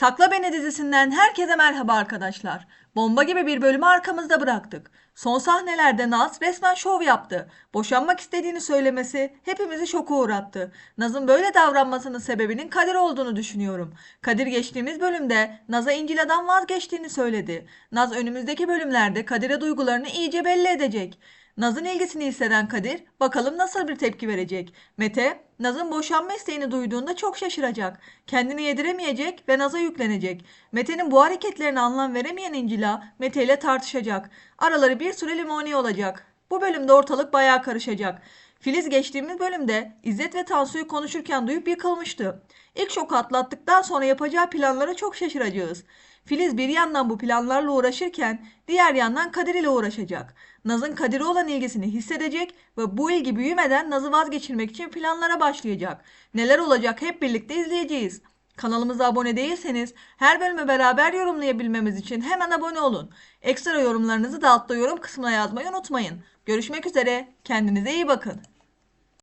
Sakla Beni dizisinden herkese merhaba arkadaşlar. Bomba gibi bir bölümü arkamızda bıraktık. Son sahnelerde Naz resmen şov yaptı. Boşanmak istediğini söylemesi hepimizi şoka uğrattı. Naz'ın böyle davranmasının sebebinin Kadir olduğunu düşünüyorum. Kadir geçtiğimiz bölümde Naz'a İncila'dan vazgeçtiğini söyledi. Naz önümüzdeki bölümlerde Kadir'e duygularını iyice belli edecek. Naz'ın ilgisini hisseden Kadir bakalım nasıl bir tepki verecek. Mete Naz'ın boşanma isteğini duyduğunda çok şaşıracak. Kendini yediremeyecek ve Naz'a yüklenecek. Mete'nin bu hareketlerine anlam veremeyen İncila Mete ile tartışacak. Araları bir süre limoni olacak. Bu bölümde ortalık bayağı karışacak. Filiz geçtiğimiz bölümde İzzet ve Tansu'yu konuşurken duyup yıkılmıştı. İlk şoku atlattıktan sonra yapacağı planlara çok şaşıracağız. Filiz bir yandan bu planlarla uğraşırken diğer yandan Kadir ile uğraşacak. Naz'ın Kadir'e olan ilgisini hissedecek ve bu ilgi büyümeden Naz'ı vazgeçirmek için planlara başlayacak. Neler olacak hep birlikte izleyeceğiz. Kanalımıza abone değilseniz her bölümü beraber yorumlayabilmemiz için hemen abone olun. Ekstra yorumlarınızı da altta yorum kısmına yazmayı unutmayın. Görüşmek üzere. Kendinize iyi bakın.